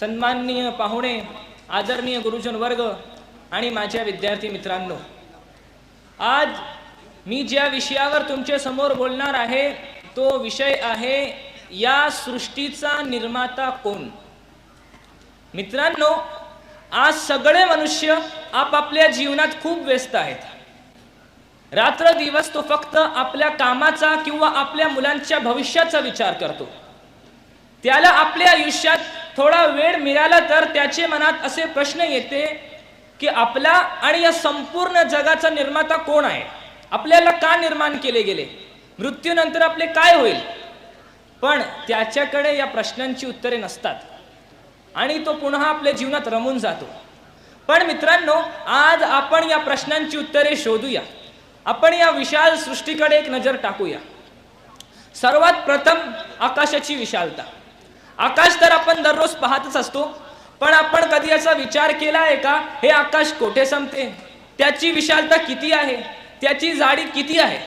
सन्माननीय पाहुणे आदरणीय गुरुजन वर्ग आणि माझ्या विद्यार्थी मित्रांनो आज मी ज्या विषयावर तुमच्यासमोर बोलणार आहे तो विषय आहे या सृष्टीचा निर्माता कोण? मित्रांनो आज सगळे मनुष्य आपापल्या जीवनात खूप व्यस्त आहेत. रात्र दिवस तो फक्त आपल्या कामाचा किंवा आपल्या मुलांच्या भविष्याचा विचार करतो. त्याला आपल्या आयुष्यात थोडा वेळ मिळाला तर त्याचे मनात असे प्रश्न येते की आपला आणि या संपूर्ण जगाचा निर्माता कोण आहे? आपल्याला का निर्माण केले गेले? मृत्यूनंतर आपले काय होईल? पण त्याच्याकडे या प्रश्नांची उत्तरे नसतात. आणि तो पुन्हा आपल्या जीवनात रमून जातो. पण मित्रांनो आज आपण या प्रश्नांची उत्तरे शोधूया. आपण या विशाल सृष्टीकडे एक नजर टाकूया. सर्वात प्रथम आकाशाची विशालता. आकाश तर आपण दररोज पाहतच असतो. पण आपण कधी याचा विचार केला आहे का हे आकाश कोठे संपते? त्याची विशालता किती आहे? त्याची जाडी किती आहे?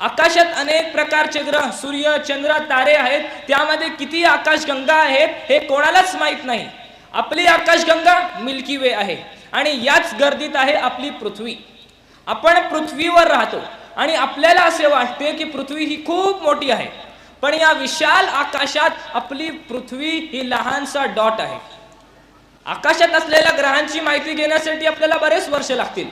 आकाशात अनेक प्रकारचे ग्रह सूर्य चंद्र तारे आहेत. त्यामध्ये किती आकाशगंगा आहेत हे कोणालाच माहीत नाही. आपली आकाशगंगा मिल्की वे आहे आणि याच गर्दीत आहे आपली पृथ्वी. आपण पृथ्वीवर राहतो आणि आपल्याला असे वाटते की पृथ्वी ही खूप मोठी आहे. पण या विशाल आकाशात आपली पृथ्वी ही लहानसा डॉट आहे. आकाशात असलेल्या ग्रहांची माहिती घेण्यासाठी आपल्याला बरेच वर्ष लागतील.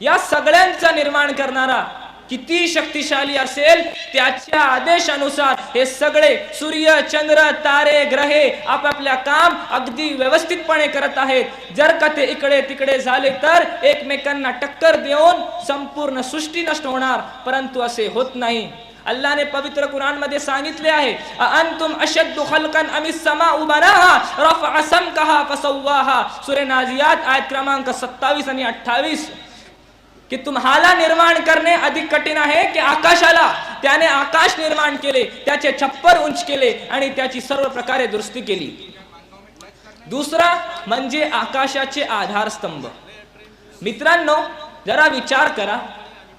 या सगळ्यांचा निर्माण करणारा किती शक्तिशाली असेल त्याच्या आदेशानुसार हे सगळे सूर्य चंद्र तारे ग्रहे आपापल्या काम अगदी व्यवस्थितपणे करत आहेत. जर का ते इकडे तिकडे झाले तर एकमेकांना टक्कर देऊन संपूर्ण सृष्टी नष्ट होणार परंतु असे होत नाही. अल्लाहने पवित्र कुरानमध्ये सांगितले आहे अंतुम अशद्दु खलकन अमिस समा उबनाहा असम कहा फसवाहा सुरे नाजियात आयत क्रमांक 27 आणि 28 की तुम्हाला निर्माण करणे अधिक कठीण आहे की आकाशाला त्याने आकाश निर्माण केले त्याचे छप्पर उंच केले आणि त्याची सर्व प्रकारे दुरुस्ती केली दुसरा म्हणजे आकाशाचे आधारस्तंभ मित्रांनो जरा विचार करा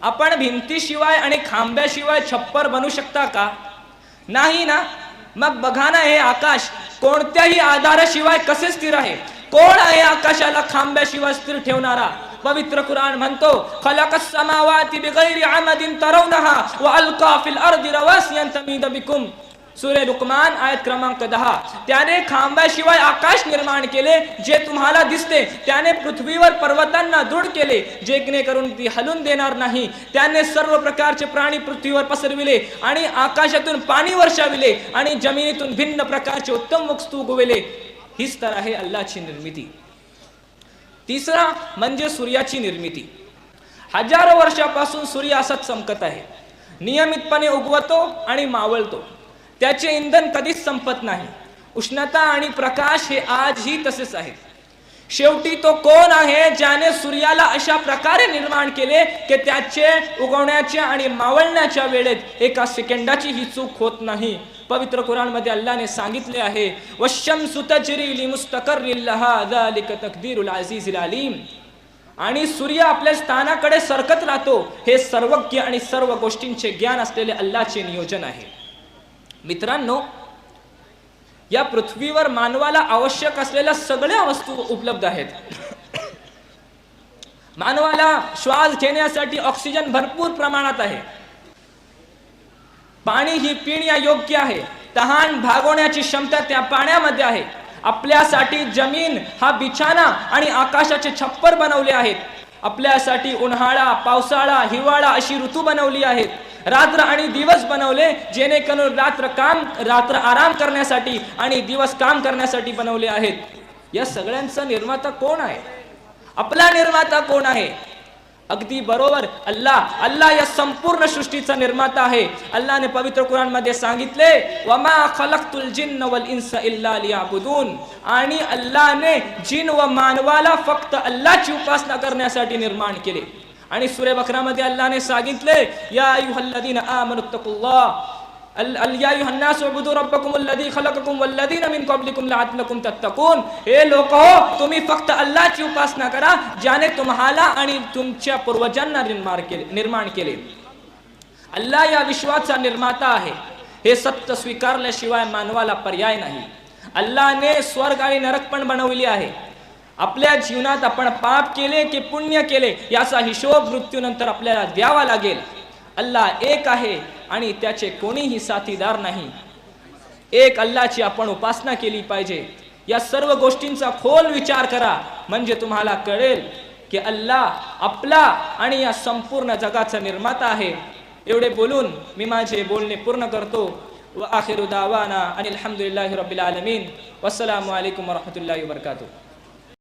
आपण भिंतीशिवाय आणि खांब्याशिवाय छप्पर बनवू शकता का? नाही ना? मग बघा ना हे आकाश कोणत्याही आधाराशिवाय कसे स्थिर आहे? कोण आहे आकाशाला खांब्याशिवाय स्थिर ठेवणारा? पवित्र कुराण म्हणतो खलकस समावाती बिगैरी आमदिन तरवनहा व अलका फिल अर्दी रवासियन तमीद बिकुम. सूर्य रुकमान आयत क्रमांक दहा. त्याने खांबाशिवाय आकाश निर्माण केले जे तुम्हाला दिसते. त्याने पृथ्वीवर पर्वतांना दृढ केले जेणेकरून ती हलून देणार नाही. त्याने सर्व प्रकारचे प्राणी पृथ्वीवर पसरविले आणि आकाशातून पाणी वर्षाविले आणि जमिनीतून भिन्न प्रकारचे उत्तम वस्तू उगविले. हीच तर आहे अल्लाची निर्मिती. तिसरा म्हणजे सूर्याची निर्मिती. हजारो वर्षापासून सूर्य असाच चमकत आहे. नियमितपणे उगवतो आणि मावळतो. त्याचे इंधन कधीच संपत नाही. उष्णता आणि प्रकाश हे आजही तसेच आहे शेवटी तो कोण आहे ज्याने सूर्याला अशा प्रकारे निर्माण केले की त्याचे उगवण्याच्या आणि मावळण्याच्या वेळेत एका सेकंदाची ही चूक होत नाही. पवित्र कुराणमध्ये अल्लाने सांगितले आहे वशम सुतजरी मुस्तकरिल्लहा तकदीरुल अजीज अलीम. आणि सूर्य आपल्या स्थानाकडे सरकत राहतो हे सर्वज्ञ आणि सर्व गोष्टींचे ज्ञान असलेले अल्लाचे नियोजन आहे. मित्रांनो या पृथ्वीवर मानवाला आवश्यक असलेल्या सगळ्या वस्तू उपलब्ध आहेत. मानवाला श्वास घेण्यासाठी ऑक्सिजन भरपूर प्रमाणात आहे. पाणी ही पिण्या योग्य आहे. तहान भागवण्याची क्षमता त्या पाण्यामध्ये आहे. आपल्यासाठी जमीन हा बिछाना आणि आकाशाचे छप्पर बनवले आहेत. आपल्यासाठी उन्हाळा पावसाळा हिवाळा अशी ऋतू बनवली आहेत. रात्र आणि दिवस बनवले जेणेकरून रात्र काम रात्र आराम करण्यासाठी आणि दिवस काम करण्यासाठी बनवले आहेत. या सगळ्यांचा निर्माता कोण आहे? आपला निर्माता कोण आहे? अगदी बरोबर अल्लाह. अल्लाह या संपूर्ण सृष्टीचा निर्माता आहे. अल्लाने पवित्र कुराणमध्ये सांगितले वमा खलकतुल जिन्न वल इंस इल्ला लियाबुदून. आणि अल्लाहने जिन व मानवाला फक्त अल्लाची उपासना करण्यासाठी निर्माण केले. आणि सुरे बकरामध्ये अल्लाने सांगितले या अय्युहल्लदीन आमनुत्तकुल्लाह हे लोक हो तुम्ही फक्त अल्लाची उपासना करा ज्याने तुम्हाला आणि तुमच्या पूर्वजांना निर्माण केले निर्माण केले. अल्लाह या विश्वाचा निर्माता आहे. हे सत्य स्वीकारल्याशिवाय मानवाला पर्याय नाही. अल्लाने स्वर्ग आणि नरक पण बनवली आहे. आपल्या जीवनात आपण पाप केले की पुण्य केले याचा हिशोब मृत्यूनंतर आपल्याला द्यावा लागेल. अल्लाह एक आहे आणि त्याचे कोणीही साथीदार नाही. एक अल्लाची आपण उपासना केली पाहिजे. या सर्व गोष्टींचा खोल विचार करा. म्हणजे तुम्हाला कळेल की अल्लाह आपला आणि या संपूर्ण जगाचा निर्माता आहे. एवढे बोलून मी माझे बोलणे पूर्ण करतो. व आखिर दावाना आणि अल्हम्दुलिल्लाहि रब्बिल आलमीन. वस्सलामु अलैकुम वरहमतुल्लाहि वबरकातुह